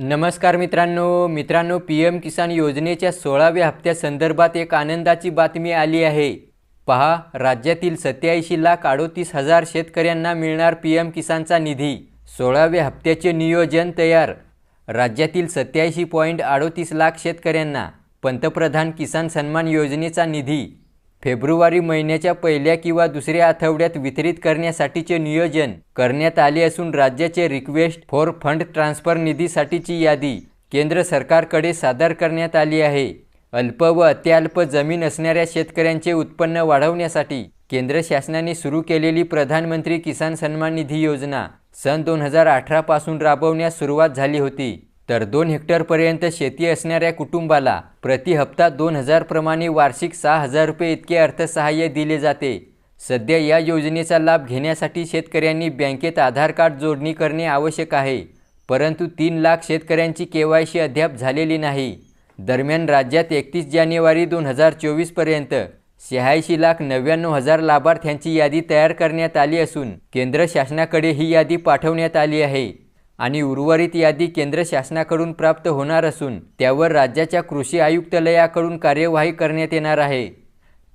नमस्कार मित्रांनो. मित्रांनो पी एम किसान योजनेच्या सोळाव्या हप्त्यासंदर्भात एक आनंदाची बातमी आली आहे. पहा राज्यातील सत्याऐंशी लाख अडोतीस हजार शेतकऱ्यांना मिळणार पी एम किसानचा निधी. सोळाव्या हप्त्याचे नियोजन तयार. राज्यातील सत्याऐंशी पॉईंट अडोतीस लाख शेतकऱ्यांना पंतप्रधान किसान सन्मान योजनेचा निधी. फेब्रुवारी महिन्याच्या पहिल्या किंवा दुसऱ्या आठवड्यात वितरित करण्यासाठीचे नियोजन करण्यात आले असून राज्याचे रिक्वेस्ट फॉर फंड ट्रान्सफर निधीसाठीची यादी केंद्र सरकारकडे सादर करण्यात आली आहे. अल्प व अत्यल्प जमीन असणाऱ्या शेतकऱ्यांचे उत्पन्न वाढवण्यासाठी केंद्र शासनाने सुरू केलेली प्रधानमंत्री किसान सन्मान निधी योजना सन दोन हजार अठरापासून राबवण्यास सुरुवात झाली होती. तर दोन हेक्टरपर्यंत शेती असणाऱ्या कुटुंबाला प्रति हप्ता दोन हजारप्रमाणे वार्षिक सहा हजार रुपये इतके अर्थसहाय्य दिले जाते. सध्या या योजनेचा लाभ घेण्यासाठी शेतकऱ्यांनी बँकेत आधार कार्ड जोडणी करणे आवश्यक आहे परंतु तीन लाख शेतकऱ्यांची के वाय सी अद्याप झालेली नाही. दरम्यान राज्यात एकतीस जानेवारी दोन हजार चोवीसपर्यंत शहाऐंशी लाख नव्याण्णव हजार लाभार्थ्यांची यादी तयार करण्यात आली असून केंद्र शासनाकडे ही यादी पाठवण्यात आली आहे. आणि उर्वरित यादी केंद्र शासनाकडून प्राप्त होणार असून त्यावर राज्याच्या कृषी आयुक्तालयाकडून कार्यवाही करण्यात येणार आहे.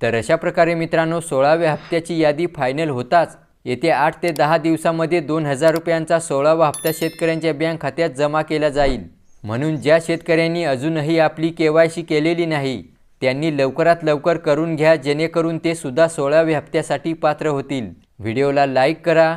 तर अशा प्रकारे मित्रांनो सोळाव्या हप्त्याची यादी फायनल होताच येत्या आठ ते दहा दिवसामध्ये दोन हजार रुपयांचा सोळावा हप्ता शेतकऱ्यांच्या बँक खात्यात जमा केला जाईल. म्हणून ज्या शेतकऱ्यांनी अजूनही आपली के वाय सी केलेली नाही त्यांनी लवकरात लवकर करून घ्या जेणेकरून ते सुद्धा सोळाव्या हप्त्यासाठी पात्र होतील. व्हिडिओला लाईक करा